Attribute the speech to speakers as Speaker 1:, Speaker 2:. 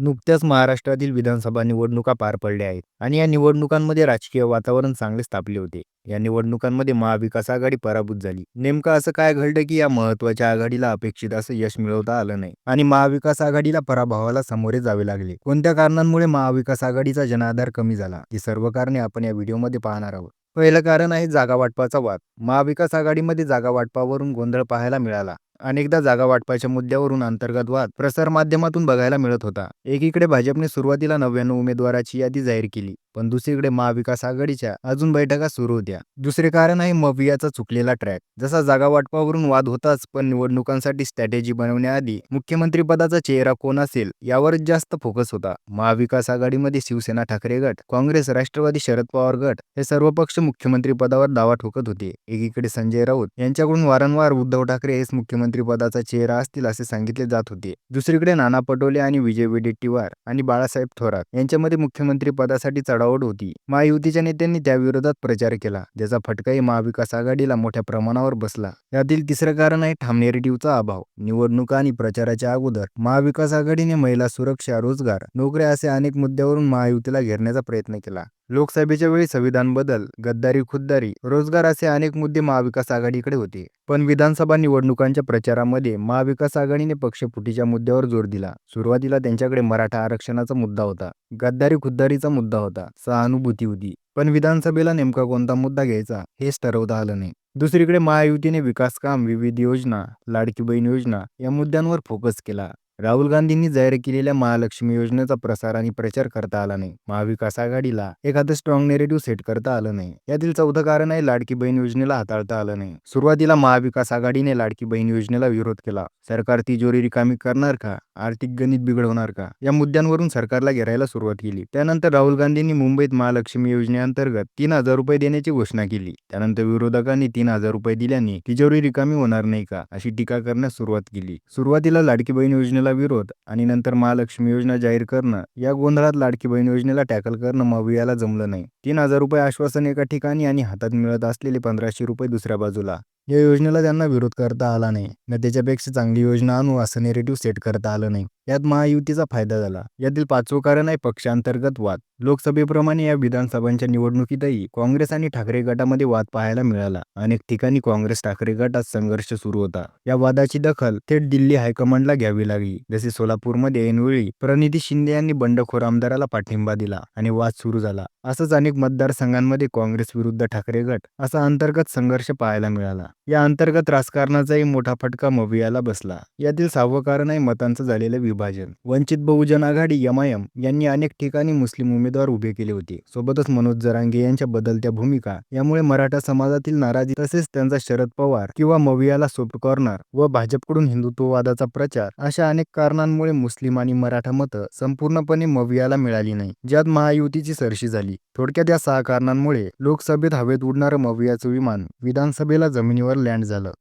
Speaker 1: नुकत्याच महाराष्ट्रातील विधानसभा निवडणुका पार पडल्या आहेत आणि या निवडणुकांमध्ये राजकीय वातावरण चांगलेच तापले होते. या निवडणुकांमध्ये महाविकास आघाडी पराभूत झाली. नेमकं असं काय घडलं की या महत्त्वाच्या आघाडीला अपेक्षित असं यश मिळवता आलं नाही आणि महाविकास आघाडीला पराभवाला सामोरे जावे लागले. कोणत्या कारणांमुळे महाविकास आघाडीचा जनाधार कमी झाला? ही सर्व कारणे आपण या व्हिडिओमध्ये पाहणार आहोत. पहिलं कारण आहे जागा वाटपाचा वाद. महाविकास आघाडीमध्ये जागा वाटपावरून गोंधळ पाहायला मिळाला. अनेकदा जागा वाटपाच्या मुद्द्यावरून अंतर्गत वाद प्रसारमाध्यमातून बघायला मिळत होता. एकीकडे भाजपने सुरुवातीला नव्याण्णव उमेदवाराची यादी जाहीर केली पण दुसरीकडे महाविकास आघाडीच्या अजून बैठका सुरू होत्या. दुसरे कारण आहे मवियाचा चुकलेला ट्रॅक जसा जागा वाटपावरून वाद होताच पण निवडणुकांसाठी स्ट्रॅटेजी बनवण्याआधी मुख्यमंत्री पदाचा चेहरा कोण असेल यावरच जास्त फोकस होता. महाविकास आघाडीमध्ये शिवसेना ठाकरे गट काँग्रेस राष्ट्रवादी शरद पवार गट हे सर्व पक्ष मुख्यमंत्री पदावर दावा ठोकत होते. एकीकडे संजय राऊत यांच्याकडून वारंवार उद्धव ठाकरे हेच मुख्यमंत्री मंत्रिपदाचा चेहरा असतील असे सांगितले जात होते. दुसरीकडे नाना पटोले आणि विजय वडेट्टीवार आणि बाळासाहेब थोरात यांच्यामध्ये मुख्यमंत्री पदासाठी चढाओढ होती. महायुतीच्या नेत्यांनी त्याविरोधात प्रचार केला ज्याचा फटकाही महाविकास आघाडीला मोठ्या प्रमाणावर बसला. यातील तिसरं कारण आहे ठाम नेरेटिव्हचा अभाव. निवडणुका आणि प्रचाराच्या अगोदर महाविकास आघाडीने महिला सुरक्षा रोजगार नोकऱ्या असे अनेक मुद्द्यावरून महायुतीला घेरण्याचा प्रयत्न केला. लोकसभेच्या वेळी संविधान बदल गद्दारी खुद्दारी रोजगार असे अनेक मुद्दे महाविकास आघाडीकडे होते. पण विधानसभा निवडणुकांच्या प्रचारामध्ये महाविकास आघाडीने पक्षपुटीच्या मुद्द्यावर जोर दिला. सुरुवातीला त्यांच्याकडे मराठा आरक्षणाचा मुद्दा होता. गद्दारी खुद्दारीचा मुद्दा होता. सहानुभूती होती. पण विधानसभेला नेमका कोणता मुद्दा घ्यायचा हेच ठरवता आलं नाही. दुसरीकडे महायुतीने विकास काम विविध योजना लाडकी बहीण योजना या मुद्द्यांवर फोकस केला. राहुल गांधींनी जाहीर केलेल्या महालक्ष्मी योजनेचा प्रसार आणि प्रचार करता आला नाही. महाविकास आघाडीला एखादं स्ट्रॉंग नेरेटिव्ह सेट करता आलं नाही. यातील चौथं कारण आहे लाडकी बहीण योजनेला हाताळता आलं नाही. सुरुवातीला महाविकास आघाडीने लाडकी बहीण योजनेला विरोध केला. सरकार तिजोरी रिकामी करणार का? आर्थिक गणित बिघडवणार का? या मुद्द्यांवरून सरकारला घेरायला सुरुवात केली. त्यानंतर राहुल गांधींनी मुंबईत महालक्ष्मी योजनेअंतर्गत तीन हजार रुपये देण्याची घोषणा केली. त्यानंतर विरोधकांनी तीन हजार रुपये दिल्याने तिजोरी रिकामी होणार नाही का? अशी टीका करण्यास सुरुवात केली. सुरुवातीला लाडकी बहीण योजनेला विरोध आणि नंतर महालक्ष्मी योजना जाहीर करणं या गोंधळात लाडकी बहीण योजनेला टॅकल करणं मवियाला जमलं नाही. तीन हजार रुपये आश्वासन एका ठिकाणी आणि हातात मिळत असलेले पंधराशे रुपये दुसऱ्या बाजूला. या योजनेला त्यांना विरोध करता आला नाही. न त्याच्यापेक्षा चांगली योजना आणू असं नेरेटिव्ह सेट करता आलं नाही. यात महायुतीचा फायदा झाला. यातील पाचवं कारण आहे पक्षांतर्गत वाद. लोकसभेप्रमाणे या विधानसभांच्या निवडणुकीतही काँग्रेस आणि ठाकरे गटामध्ये वाद पाहायला मिळाला. अनेक ठिकाणी काँग्रेस ठाकरे गटात संघर्ष सुरू होता. या वादाची दखल थेट दिल्ली हायकमांडला घ्यावी लागली. जसे सोलापूरमध्ये ऐनवेळी प्रणिती शिंदे यांनी बंडखोर आमदाराला पाठिंबा दिला आणि वाद सुरू झाला. असंच अनेक मतदारसंघांमध्ये काँग्रेस विरुद्ध ठाकरे गट असा अंतर्गत संघर्ष पाहायला मिळाला. या अंतर्गत राजकारणाचाही मोठा फटका मवियाला बसला. यातील सहावं कारण आहे मतांचं झालेलं विभाजन. वंचित बहुजन आघाडी एमआयएम यांनी अनेक ठिकाणी मुस्लिम उमेदवार उभे केले होते. सोबतच मनोज जरांगे यांच्या बदलत्या भूमिका यामुळे मराठा समाजातील नाराजी तसेच त्यांचा शरद पवार किंवा मवियाला सोप कॉर्नर व भाजपकडून हिंदुत्ववादाचा प्रचार अशा अनेक कारणांमुळे मुस्लिम आणि मराठा मतं संपूर्णपणे मवियाला मिळाली नाही ज्यात महायुतीची सरशी झाली. थोडक्यात या सहा कारणांमुळे लोकसभेत हवेत उडणारं मवियाचं विमान विधानसभेला जमिनीवर लँड झालं.